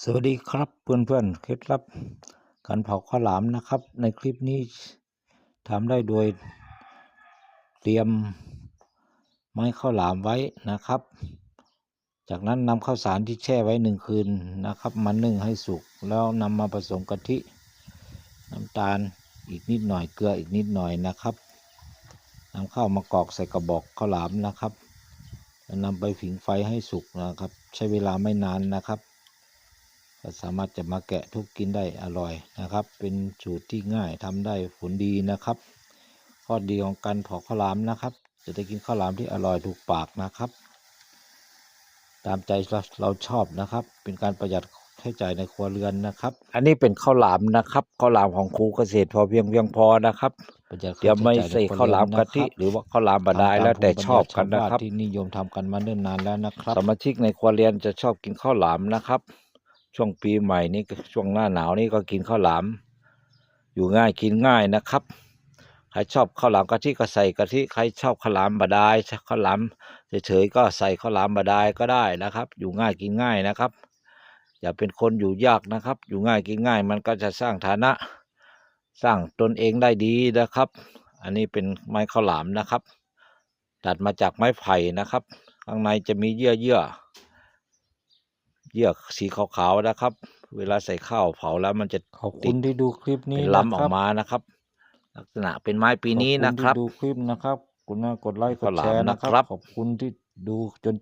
สวัสดีครับเพื่อนๆเคล็ดลับการเผาข้าวหลามนะครับ ในคลิปนี้ทำได้โดยเตรียมไม้ข้าวหลามไว้นะครับ จากนั้นนำข้าวสารที่แช่ไว้หนึ่งคืนนะครับมานึ่งให้สุกแล้วนำมาผสมกะทิน้ำตาลอีกนิดหน่อยเกลืออีกนิดหน่อยนะครับนำข้าวมากรอกใส่กระบอกข้าวหลามนะครับแล้วนำไปผิงไฟให้สุกนะครับ ใช้เวลาไม่นานนะครับ ก็สามารถจะมาแกะทุกกินได้อร่อยนะครับ เป็นสูตรที่ง่ายทำได้ผลดีนะครับ ข้อดีของการเผาข้าวหลามนะครับ จะได้กินข้าวหลามที่อร่อยถูกปากนะครับ ตามใจเราเราชอบนะครับ เป็นการประหยัดใช้จ่ายในครัวเรือนนะครับ อันนี้เป็นข้าวหลามนะครับข้าวหลามของครูเกษตรพอเพียงเพียงพอนะครับประหยัดเดี๋ยวไม่ใส่ข้าวหลามกะทิหรือว่าข้าวหลามบาดายแล้วแต่ชอบกันนะครับที่นิยมทำกันมาเนิ่นนานแล้วนะครับ สมาชิกในครัวเรือนจะชอบกินข้าวหลามนะครับ ช่วงปีใหม่นี้ช่วงหน้าหนาวนี่ก็กินข้าวหลาม อยู่ง่ายกินง่ายนะครับ ใครชอบข้าวหลามกะทิก็ใส่กะทิใครชอบข้าวหลามบดายข้าวหลามเฉยๆก็ใส่ข้าวหลามบดายก็ได้นะครับ อยู่ง่ายกินง่ายนะครับ อย่าเป็นคนอยู่ยากนะครับ อยู่ง่ายกินง่าย มันก็จะสร้างฐานะ สร้างตนเองได้ดีนะครับ อันนี้เป็นไม้ข้าวหลามนะครับ ตัดมาจากไม้ไผ่นะครับ ข้างในจะมีเยื่อเยื่อ เยื่อสีขาวๆนะครับ เวลาใส่ข้าวเผาแล้วมันจะขอบคุณที่ดูคลิปนี้เป็นนะลำอคอกรับมานะครับ ลักษณะเป็นไม้ปีนี้ขอบณนะครับที่ดูคลิปนะครับกดนะกดไลค์กข้าดวหลามแชร์นะคนะครัรับบขอบคุณที่ดูจนจบ